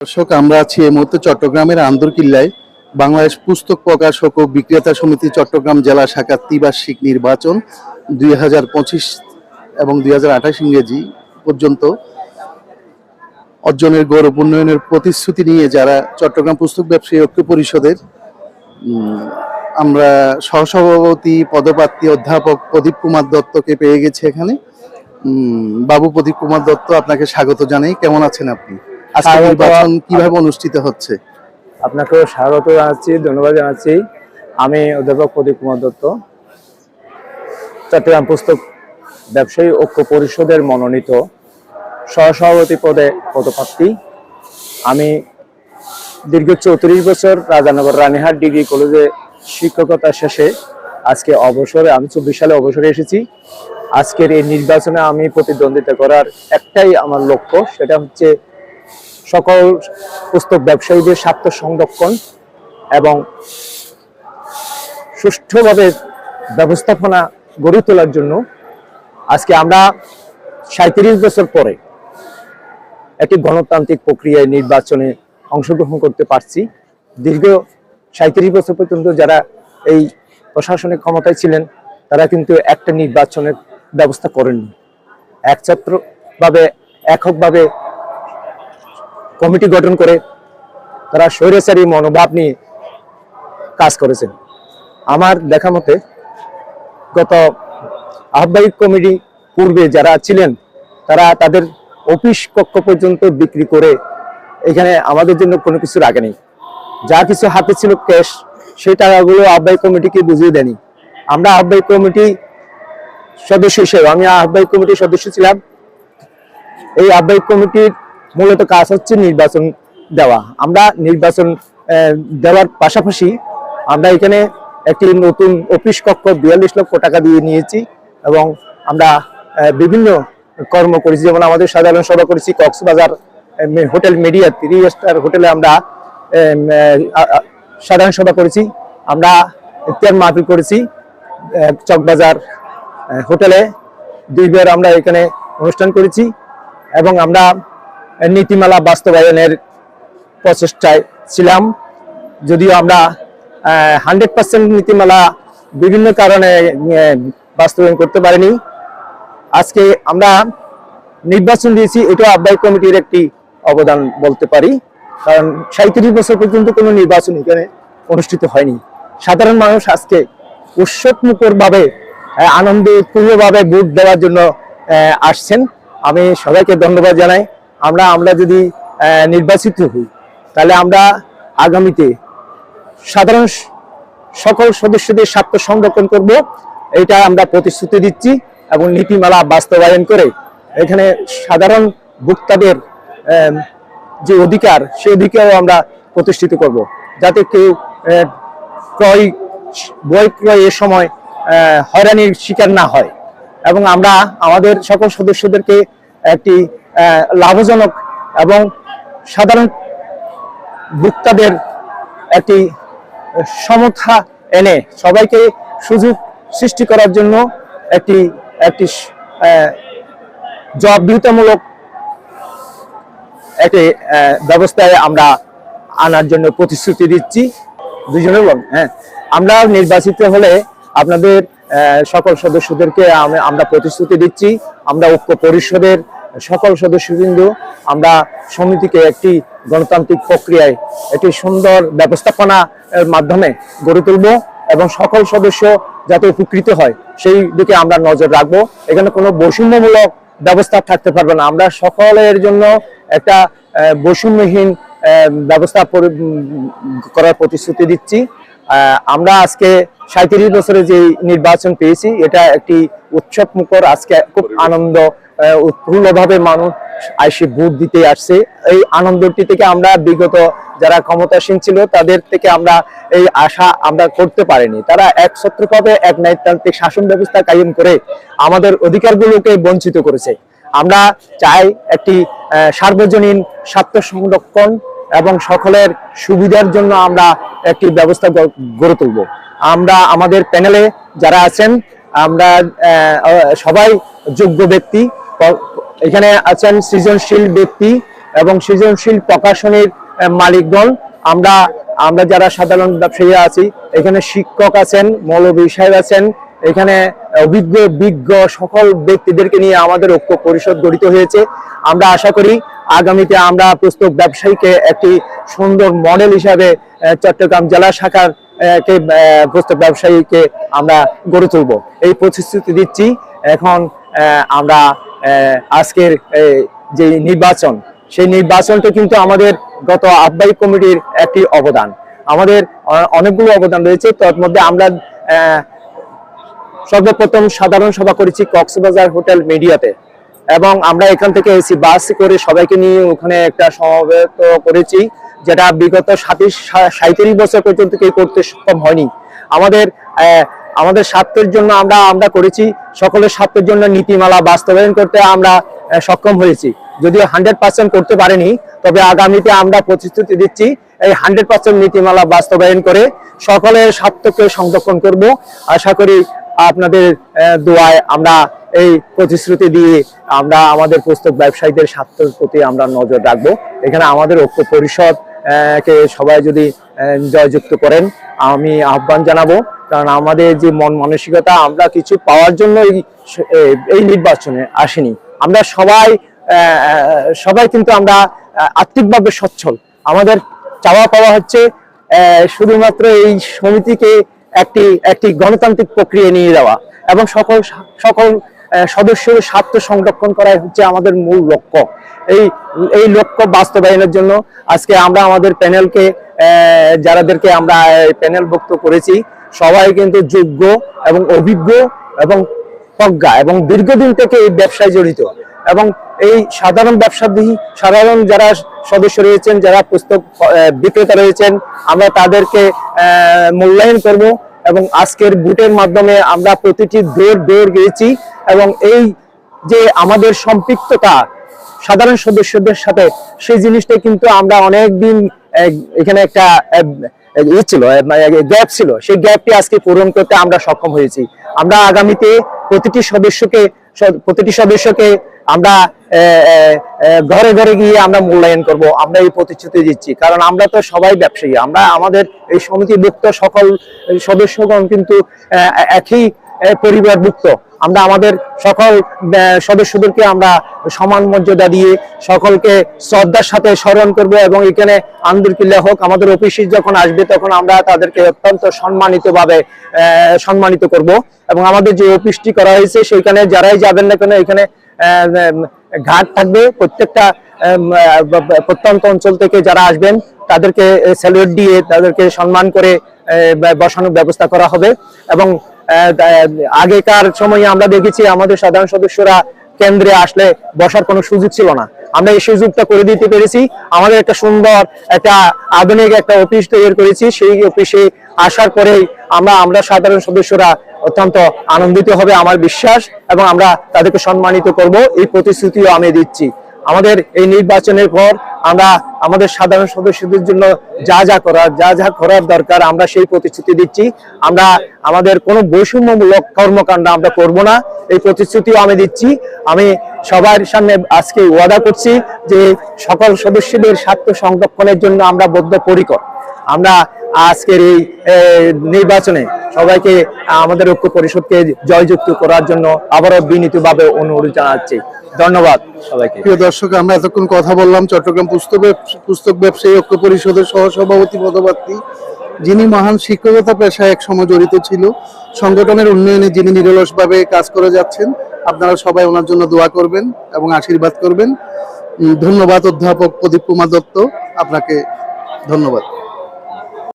দর্শক, আমরা আছি এই মুহূর্তে চট্টগ্রামের আন্দরকিল্লায়। বাংলাদেশ পুস্তক প্রকাশক ও বিক্রেতা সমিতি চট্টগ্রাম জেলা শাখার ত্রিবার্ষিক নির্বাচন দুই হাজার পঁচিশ এবং দুই হাজার আঠাশ ইংরেজি পর্যন্ত অর্জনের গৌরব উন্নয়নের প্রতিশ্রুতি নিয়ে যারা চট্টগ্রাম পুস্তক ব্যবসায়ী ঐক্য পরিষদের আমরা সহসভাপতি, পদপ্রার্থী অধ্যাপক প্রদীপ কুমার দত্তকে পেয়ে গেছি এখানে। বাবু প্রদীপ কুমার দত্ত, আপনাকে স্বাগত জানাই। কেমন আছেন আপনি? আজকে। নির্বাচন কীভাবে অনুষ্ঠিত হচ্ছে? আপনাকেও স্বাগত জানাচ্ছি ধন্যবাদ জানাচ্ছি। আমি অধ্যাপক প্রদীপ কুমার দত্ত চট্টগ্রাম পুস্তক ব্যবসায়ী ঐক্য পরিষদের মনোনীত সহসভাপতি পদে পদপ্রার্থী। আমি দীর্ঘ চৌত্রিশ বছর রাজানগর রানীহাট ডিগ্রি কলেজে শিক্ষকতা শেষে আজকে অবসরে আমি চব্বিশ সালে অবসরে এসেছি। আজকের এই নির্বাচনে আমি প্রতিদ্বন্দ্বিতা করার একটাই আমার লক্ষ্য সেটা হচ্ছে সকল পুস্তক ব্যবসায়ীদের স্বার্থ সংরক্ষণ এবং সুষ্ঠুভাবে ব্যবস্থাপনা গড়ে তোলার জন্য আজকে আমরা সাঁত্রিশ বছর পরে একটি গণতান্ত্রিক প্রক্রিয়ায় নির্বাচনে অংশগ্রহণ করতে পারছি। দীর্ঘ সাঁত্রিশ বছর পর্যন্ত যারা এই প্রশাসনিক ক্ষমতায় ছিলেন, তারা কিন্তু একটা নির্বাচনের ব্যবস্থা করেননি। একছত্রভাবে, এককভাবে কমিটি গঠন করে তারা স্বৈরাচারী মনোভাব নিয়ে কাজ করেছেন। আমার দেখা মতে গত আহ্বায়ক কমিটি পূর্বে যারা ছিলেন, তারা তাদের অফিস কক্ষ পর্যন্ত বিক্রি করে এখানে আমাদের জন্য কোনো কিছু রাখে নেই। যা কিছু হাতে ছিল ক্যাশ, সেই টাকাগুলো আহ্বায়ক কমিটিকে বুঝিয়ে দেয়নি। আমরা আহ্বায়ক কমিটি সদস্য হিসেবে, আমি আহ্বায়ক কমিটির সদস্য ছিলাম। এই আহ্বায়ক কমিটির মূলত কাজ হচ্ছে নির্বাচন দেওয়া। আমরা নির্বাচন দেওয়ার পাশাপাশি আমরা এখানে একটি নতুন অফিস কক্ষ, বিয়াল্লিশ লক্ষ টাকা দিয়ে নিয়েছি এবং আমরা বিভিন্ন কর্ম করেছি। যেমন আমাদের সাধারণ সভা করেছি Cox's Bazar hotel media, three star হোটেলে আমরা সাধারণ সভা করেছি। আমরা ইফতার মাহফিল করেছি চকবাজার হোটেলে। দুইবার আমরা এখানে অনুষ্ঠান করেছি এবং আমরা নীতিমালা বাস্তবায়নের প্রচেষ্টায় ছিলাম। যদিও আমরা হান্ড্রেড পার্সেন্ট নীতিমালা বিভিন্ন কারণে বাস্তবায়ন করতে পারিনি। আজকে আমরা নির্বাচন দিয়েছি এটা আহ্বায়ক কমিটির একটি অবদান বলতে পারি। কারণ সাঁত্রিশ বছর পর্যন্ত কোনো নির্বাচন এখানে অনুষ্ঠিত হয়নি। সাধারণ মানুষ আজকে উৎসব মুখর ভাবে আনন্দ ভাবে ভোট দেওয়ার জন্য আসছেন। আমি সবাইকে ধন্যবাদ জানাই। আমরা আমরা যদি নির্বাচিত হই, তাহলে আমরা আগামীতে সাধারণ সকল সদস্যদের স্বার্থ সংরক্ষণ করব। এটা আমরা প্রতিশ্রুতি দিচ্ছি এবং নীতিমালা বাস্তবায়ন করে এখানে সাধারণ ভোক্তাদের যে অধিকার, সেই অধিকারও আমরা প্রতিষ্ঠিত করব। যাতে কেউ ক্রয় বই ক্রয়ের সময় হয়রানির শিকার না হয়। এবং আমরা আমাদের সকল সদস্যদেরকে একটি লাভজনক এবং সাধারণ ভোক্তাদের একটি সমতা এনে সবাইকে সুযোগ সৃষ্টি করার জন্য একটি একটি জবাবদিহিতামূলক একটি ব্যবস্থায় আমরা আনার জন্য প্রতিশ্রুতি দিচ্ছি। দুজনে বল হ্যাঁ। আমরা নির্বাচিত হলে আপনাদের সকল সদস্যদেরকে আমরা প্রতিশ্রুতি দিচ্ছি। আমরা ঐক্য পরিষদের সকল সদস্যবৃন্দ, আমরা সমিতিকে একটি গণতান্ত্রিক প্রক্রিয়ায় একটি সুন্দর ব্যবস্থাপনা মাধ্যমে গড়ে তুলব এবং সকল সদস্য যাতে উপকৃত হয়, সেই দিকে আমরা নজর রাখব। এখানে কোনো বৈষম্যমূলক ব্যবস্থা থাকতে পারবে না। আমরা সকলের জন্য একটা বৈষম্যহীন ব্যবস্থা করার প্রতিশ্রুতি দিচ্ছি। আমরা আজকে সাঁত্রিশ বছরে যে নির্বাচন পেয়েছি, এটা একটি উৎসব মুখর আজকে খুব আনন্দ উৎফুল্লভাবে মানুষ আইসে ভোট দিতে আসছে। এই আনন্দটি থেকে আমরা বিগত যারা ক্ষমতাসীন ছিল, তাদের থেকে আমরা এই আশা আমরা করতে পারিনি। তারা একছত্রভাবে এক নায়িত্বান্ত্রিক শাসন ব্যবস্থা কায়েম করে আমাদের অধিকারগুলোকে বঞ্চিত করেছে। আমরা চাই একটি সার্বজনীন স্বার্থ সংরক্ষণ এবং সকলের সুবিধার জন্য আমরা একটি ব্যবস্থা গড়ে তুলব। আমরা আমাদের প্যানেলে যারা আছেন, আমরা সবাই যোগ্য ব্যক্তি। এখানে আছেন সৃজনশীল ব্যক্তি এবং সৃজনশীল প্রকাশনীর মালিকগণ আমরা আমরা যারা সাধারণ ব্যবসায়ী আছি, এখানে শিক্ষক আছেন মৌলবী সাহেব আছেন। এখানে অভিজ্ঞ, বিজ্ঞ সকল ব্যক্তিদেরকে নিয়ে আমাদের ঐক্য পরিষদ গঠিত হয়েছে। আমরা আশা করি আগামীতে আমরা পুস্তক ব্যবসায়ীকে একটি সুন্দর মডেল হিসাবে চট্টগ্রাম জেলা শাখার কে পুস্তক ব্যবসায়ীকে আমরা গড়ে তুলব। এই প্রতিশ্রুতি দিচ্ছি। এখন আমরা আজকের যে নির্বাচন, সেই নির্বাচনটা কিন্তু আমাদের গত আহ্বায়ক কমিটির একটি অবদান। আমাদের অনেকগুলো অবদান রয়েছে। তার মধ্যে আমরা সর্বপ্রথম সাধারণ সভা করেছি কক্সবাজার হোটেল মিডিয়াতে। এবং আমরা এখান থেকে এসি বাস করে সবাইকে নিয়ে ওখানে একটা সমাবেত করেছি, যেটা বিগত সাতিশ সাঁত্রিশ বছর পর্যন্ত কেউ করতে সক্ষম হয়নি। আমাদের আমাদের স্বার্থের জন্য আমরা আমরা করেছি, সকলের স্বার্থের জন্য নীতিমালা বাস্তবায়ন করতে আমরা সক্ষম হয়েছি। যদিও হান্ড্রেড পার্সেন্ট করতে পারেনি, তবে আগামীতে আমরা প্রতিশ্রুতি দিচ্ছি এই হান্ড্রেড পার্সেন্ট নীতিমালা বাস্তবায়ন করে সকলের স্বার্থকে সংরক্ষণ করব। আশা করি আপনাদের দোয়ায় আমরা এই প্রতিশ্রুতি দিয়ে আমরা আমাদের পুস্তক ব্যবসায়ীদের স্বার্থের প্রতি আমরা নজর রাখব। এখানে আমাদের ঐক্য পরিষদ কে সবাই যদি জয়যুক্ত করেন। আমি আহ্বান জানাব, কারণ আমাদের যে মন মানসিকতা, আমরা কিছু পাওয়ার জন্য এই নির্বাচনে আসেনি। আমরা সবাই সবাই কিন্তু আমরা আর্থিকভাবে সচ্ছল। আমাদের চাওয়া পাওয়া হচ্ছে শুধুমাত্র এই সমিতিকে একটি একটি গণতান্ত্রিক প্রক্রিয়া নিয়ে যাওয়া এবং সকল সকল সদস্যের স্বার্থ সংরক্ষণ করাই হচ্ছে আমাদের মূল লক্ষ্য। এই এই লক্ষ্য বাস্তবায়নের জন্য আজকে আমরা আমাদের প্যানেলকে যারাদেরকে আমরা প্যানেলভুক্ত করেছি, সবাই কিন্তু যোগ্য এবং অভিজ্ঞ এবং প্রজ্ঞা এবং দীর্ঘদিন থেকে এই ব্যবসায় জড়িত এবং এই সাধারণ ব্যবসায়ী, সাধারণ যারা সদস্য রয়েছেন, যারা পুস্তক বিক্রেতা রয়েছেন, আমরা তাদেরকে মূল্যায়ন করব এবং আজকের বুটের মাধ্যমে আমরা প্রতিটি দৌড় দৌড় গিয়েছি এবং এই যে আমাদের সম্পৃক্ততা সাধারণ সদস্যদের সাথে, সেই জিনিসটা কিন্তু আমরা অনেক দিন এখানে একটা ইয়ে ছিল গ্যাপ ছিল। সেই গ্যাপটি আজকে পূরণ করতে আমরা সক্ষম হয়েছি। আমরা আগামীতে প্রতিটি সদস্যকে প্রতিটি সদস্যকে আমরা ঘরে ঘরে গিয়ে আমরা মূল্যায়ন করব, আমরা এই প্রতিশ্রুতি দিচ্ছি। কারণ আমরা তো সবাই ব্যবসায়ী, আমরা, আমাদের এই সমিতিভুক্ত সকল সদস্যগণ কিন্তু একই পরিবারভুক্ত। আমরা আমাদের সকল সদস্যদেরকে আমরা সমান মর্যাদা দিয়ে সকলকে শ্রদ্ধার সাথে স্মরণ করব এবং এখানে আন্দরকিল্লা হোক, আমাদের অফিসে যখন আসবে তখন আমরা তাদেরকে অত্যন্ত সম্মানিতভাবে সম্মানিত করব এবং আমাদের যে অফিসটি করা হয়েছে সেখানে যারাই যাবেন না কেন এখানে ঘাট থাকবে। প্রত্যেকটা প্রত্যন্ত অঞ্চল থেকে যারা আসবেন তাদেরকে স্যালুয়েট দিয়ে তাদেরকে সম্মান করে বসানোর ব্যবস্থা করা হবে এবং আগেকার সময়ে আমরা দেখেছি আমাদের সাধারণ সদস্যরা কেন্দ্রে আসলে বসার কোনো সুযোগ ছিল না। আমরা এই সুযোগটা করে দিতে পেরেছি। আমাদের একটা সুন্দর, একটা আধুনিক একটা অফিস তৈরি করেছি। সেই অফিসে আসার পরেই আমরা আমরা সাধারণ সদস্যরা অত্যন্ত আনন্দিত হবে আমার বিশ্বাস এবং আমরা তাদেরকে সম্মানিত করব। এই প্রতিশ্রুতিও আমি দিচ্ছি। আমাদের এই নির্বাচনের পর আমরা আমাদের সাধারণ সদস্যদের জন্য যা যা করার, যা যা করার দরকার আমরা সেই প্রতিশ্রুতি দিচ্ছি। আমরা আমাদের কোনো বৈষম্যমূলক কর্মকাণ্ড আমরা করব না। এই প্রতিশ্রুতিও আমি দিচ্ছি। আমি সবার সামনে আজকে ওয়াদা করছি যে সকল সদস্যদের স্বার্থ সংরক্ষণের জন্য আমরা বদ্ধপরিকর। আমরা আজকের এই নির্বাচনে সবাইকে, আমাদের ঐক্য পরিষদকে জয়যুক্ত করার জন্য আবারও বিনীতভাবে অনুরোধ জানাচ্ছি। ধন্যবাদ সবাইকে। প্রিয় দর্শক, আমরা এতক্ষণ কথা বললাম চট্টগ্রাম পুস্তক পুস্তক ব্যবসায়ী ঐক্য পরিষদের সহসভাপতি পদপ্রার্থী, যিনি মহান শিক্ষকতা পেশায় এক সময় জড়িত ছিল। সংগঠনের উন্নয়নে যিনি নিরলসভাবে কাজ করে যাচ্ছেন, আপনারা সবাই ওনার জন্য দোয়া করবেন এবং আশীর্বাদ করবেন। ধন্যবাদ অধ্যাপক প্রদীপ কুমার দত্ত, আপনাকে ধন্যবাদ।